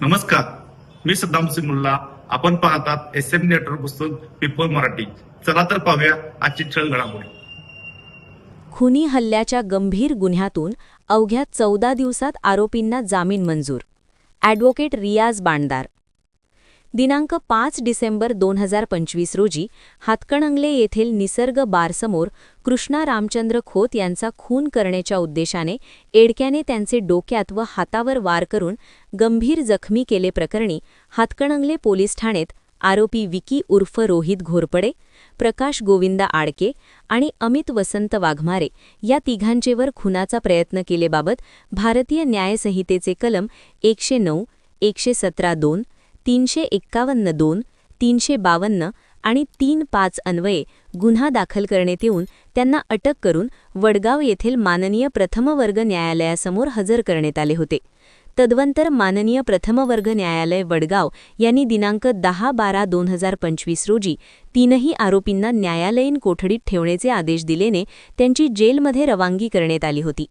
नमस्कार. मी सद्दाम सिमुल्ला आपण पाहतात एस एम नेटवर्क पुस्तक पीपल मराठी. चला तर पाहूया आजची छळ घडामोडी. खुनी हल्ल्याच्या गंभीर गुन्ह्यातून अवघ्या चौदा दिवसात आरोपींना जामीन मंजूर. ॲडव्होकेट रियाज बांडदार. दिनांक पाच डिसेंबर दोन हजार पंचवीस रोजी हातकणंगले येथील निसर्ग बारसमोर कृष्णा रामचंद्र खोत यांचा खून करण्याच्या उद्देशाने एडक्याने त्यांचे डोक्यात व हातावर वार करून गंभीर जखमी केले प्रकरणी हातकणंगले पोलीस ठाण्यात आरोपी विकी उर्फ रोहित घोरपडे प्रकाश गोविंद आडके आणि अमित वसंत वाघमारे या तिघांचेवर खुनाचा प्रयत्न केलेबाबत भारतीय न्यायसंहितेचे कलम एकशे नऊ एकशे सतरा दोन तीनशे एक्कावन्न दोन तीनशे बावन्न आणि तीन पाच अन्वये गुन्हा दाखल करण्यात येऊन त्यांना अटक करून वडगाव येथील माननीय प्रथमवर्ग न्यायालयासमोर हजर करण्यात आले होते. तद्वंतर माननीय प्रथमवर्ग न्यायालय वडगाव यांनी दिनांक दहा बारा दोन हजार पंचवीस रोजी तीनही आरोपींना न्यायालयीन कोठडीत ठेवण्याचे आदेश दिल्याने त्यांची जेलमध्ये रवानगी करण्यात आली होती.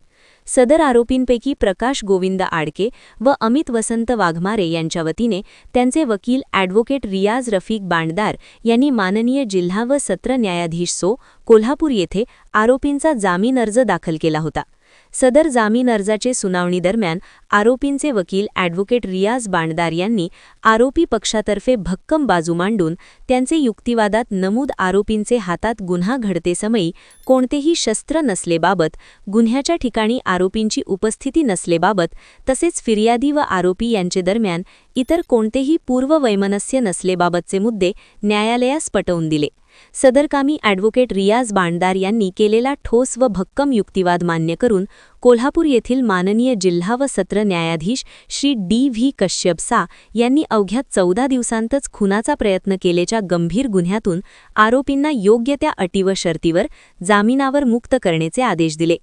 सदर आरोपींपैकी प्रकाश गोविंद आडके व अमित वसंत वाघमारे यांच्या वतीने त्यांचे वकील ॲडव्होकेट रियाज रफीक बांडदार यांनी माननीय जिल्हा व सत्र न्यायाधीश सो कोल्हापूर येथे आरोपींचा जामीन अर्ज दाखल केला होता. सदर जामीन अर्जाचे सुनावणी दरम्यान आरोपींचे वकील ॲडव्होकेट रियाज बाणदार यांनी आरोपी पक्षातर्फे भक्कम बाजू मांडून त्यांचे युक्तिवादात नमूद आरोपींचे हातात गुन्हा घडतेसमयी कोणतेही शस्त्र नसलेबाबत गुन्ह्याच्या ठिकाणी आरोपींची उपस्थिती नसलेबाबत तसेच फिर्यादी व आरोपी यांचे दरम्यान इतर कोणतेही पूर्ववैमनस्य नसलेबाबतचे मुद्दे न्यायालयास पटवून दिले. सदरकामी ॲडव्होकेट रियाज बाणदार यांनी केलेला ठोस व भक्कम युक्तिवाद मान्य करून कोल्हापूर येथील माननीय जिल्हा व सत्र न्यायाधीश श्री डी व्ही कश्यप सा यांनी अवघ्या चौदा दिवसांतच खुनाचा प्रयत्न केलेच्या गंभीर गुन्ह्यातून आरोपींना योग्य त्या अटी व शर्तीवर जामिनावर मुक्त करण्याचे आदेश दिले.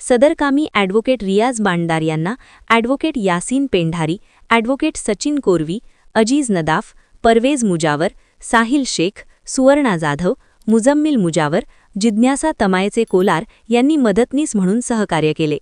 सदरकामी ॲडव्होकेट रियाज बाणदार यांना ॲडव्होकेट यासीन पेंढारी ॲडव्होकेट सचिन कोरवी अजीज नदाफ परवेज मुजावर साहिल शेख सुवर्णा जाधव मुजम्मिल मुजावर जिज्ञासा तमायचे कोलार यांनी मदतनीस म्हणून सहकार्य केले.